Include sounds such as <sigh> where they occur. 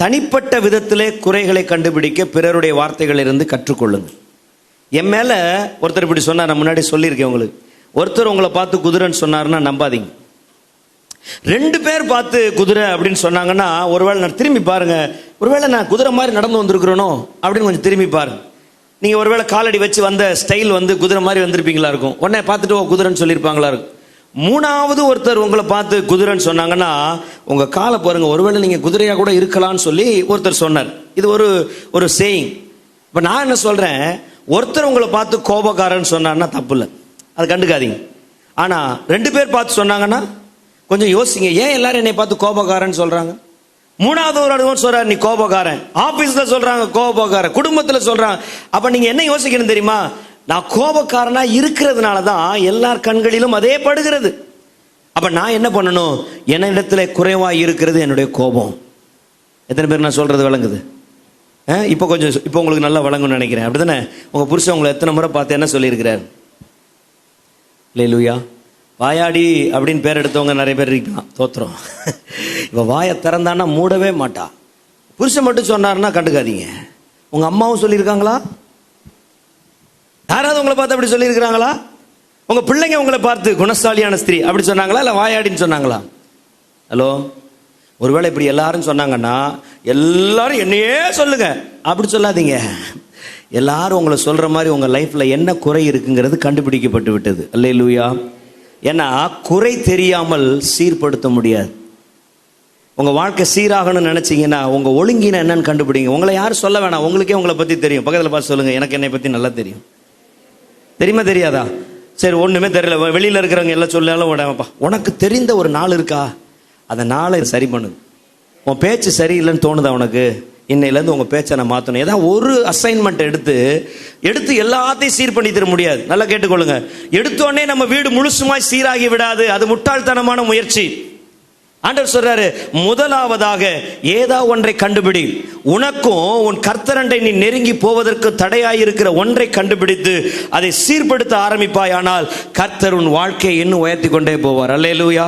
தனிப்பட்ட விதத்திலே குறைகளை கண்டுபிடிக்க பிறருடைய வார்த்தைகளிலிருந்து கற்றுக்கொள்ளுங்கள். என் மேல ஒருத்தர் இப்படி சொன்னார் நான் முன்னாடி சொல்லியிருக்கேன் உங்களுக்கு. ஒருத்தர் உங்களை பார்த்து குதிரைன்னு சொன்னாருன்னா நம்பாதீங்க. ரெண்டு பேர் பார்த்து குதிரை அப்படின்னு சொன்னாங்கன்னா ஒருவேளை நான் திரும்பி பாருங்க ஒருவேளை நான் குதிரை மாதிரி நடந்து வந்திருக்கிறேனோ அப்படின்னு கொஞ்சம் திரும்பி பாருங்க. நீங்க ஒருவேளை காலடி வச்சு வந்த ஸ்டைல் வந்து குதிரை மாதிரி வந்திருப்பீங்களா இருக்கும். உடனே பார்த்துட்டு ஓ குதிரைன்னு சொல்லியிருப்பாங்களா இருக்கும். மூணாவது ஒருத்தர் உங்களை பார்த்து குதிரைன்னு சொன்னாங்கன்னா உங்க காலை பாருங்க ஒருவேளை நீங்க குதிரையா கூட இருக்கலாம்னு சொல்லி ஒருத்தர் சொன்னார். இது ஒரு ஒரு சேயிங் இப்போ நான் என்ன சொல்றேன் ஒருத்தர் உங்களை பார்த்து கோபக்காரன்னு சொன்னார்னா தப்பு இல்லை அது கண்டுக்காதீங்க. ஆனா ரெண்டு பேர் பார்த்து சொன்னாங்கன்னா கொஞ்சம் யோசிங்க ஏன் எல்லாரும் என்னை பார்த்து கோபக்காரன்னு சொல்றாங்க? மூணாவது ஒரு அனுபவம் சொல்றாரு நீ கோபக்காரன். ஆபீஸ்ல சொல்றாங்க கோபக்காரன். குடும்பத்துல சொல்றாங்க. அப்ப நீங்க என்ன யோசிக்கணும் தெரியுமா? நான் கோபக்காரனா இருக்கிறதுனால தான் எல்லார் கண்களிலும் அதே படுகிறது. அப்ப நான் என்ன பண்ணணும்? என்னிடத்துல குறைவா இருக்கிறது என்னுடைய கோபம். எத்தனை பேர் நான் சொல்றது விளங்குது? இப்போ கொஞ்சம் இப்போ உங்களுக்கு நல்லா வழங்கும்னு நினைக்கிறேன். அப்படிதானே? உங்க புருஷன் உங்களை எத்தனை முறை பார்த்து என்ன சொல்லியிருக்கிறார்? லேலுயா வாயாடி அப்படின்னு பேர் எடுத்தவங்க நிறைய பேர் இருக்கலாம் தோத்துறோம் <laughs> இப்போ வாயை திறந்தான்னா மூடவே மாட்டா. புருஷன் மட்டும் சொன்னாருன்னா கண்டுக்காதீங்க. உங்க அம்மாவும் சொல்லியிருக்காங்களா? யாராவது உங்களை பார்த்து அப்படி சொல்லியிருக்கிறாங்களா? உங்க பிள்ளைங்க உங்களை பார்த்து குணசாலியான ஸ்திரீ அப்படி சொன்னாங்களா? இல்லை வாயாடின்னு சொன்னாங்களா? ஹலோ? ஒருவேளை இப்படி எல்லாரும் சொன்னாங்கன்னா எல்லாரும் என்னையே சொல்லுங்க. அப்படி சொல்லாதீங்க. எல்லாரும் உங்களை சொல்ற மாதிரி உங்க லைஃப்ல என்ன குறை இருக்குங்கிறது கண்டுபிடிக்கப்பட்டு விட்டது. அல்லேலூயா. ஏன்னா குறை தெரியாமல் சீர்படுத்த முடியாது. உங்க வாழ்க்கை சீராகணும்னு நினைச்சீங்கன்னா உங்க ஒழுங்கின என்னன்னு கண்டுபிடிங்க. உங்களை யாரும் சொல்ல வேணாம். உங்களுக்கே உங்களை பத்தி தெரியும். பக்கத்துல பார்த்து சொல்லுங்க. எனக்கு என்னை பத்தி நல்லா தெரியும். தெரியுமா தெரியாதா? சரி ஒண்ணுமே தெரியல. வெளியில் வெளியில இருக்கிறவங்க எல்லாம் சொல்லாலும் உடம்பா உனக்கு தெரிந்த ஒரு நாள் இருக்கா? அந்த நாளை சரி பண்ணு உன் பேச்சு சரியில்லைன்னு தோணுதா உனக்கு? இன்னையிலேருந்து உங்கள் பேச்சை நான் மாற்றணும் ஏதாவது ஒரு அசைன்மெண்ட் எடுத்து எடுத்து எல்லாத்தையும் சீர் பண்ணி தர முடியாது. நல்லா கேட்டுக்கொள்ளுங்க. எடுத்தோடனே நம்ம வீடு முழுசுமாய் சீராகி விடாது. அது முட்டாள்தனமான முயற்சி. ஆண்டவர் சொல்றாரு முதலாவதாக ஏதா ஒன்றை கண்டுபிடி. உனக்கும் உன் கர்த்தரண்டை நீ நெருங்கி போவதற்கு தடையாயிருக்கிற ஒன்றை கண்டுபிடித்து அதை சீர்படுத்த ஆரம்பிப்பாய் ஆனால் கர்த்தர் உன் வாழ்க்கையை இன்னும் உயர்த்தி கொண்டே போவார். அல்லேலூயா.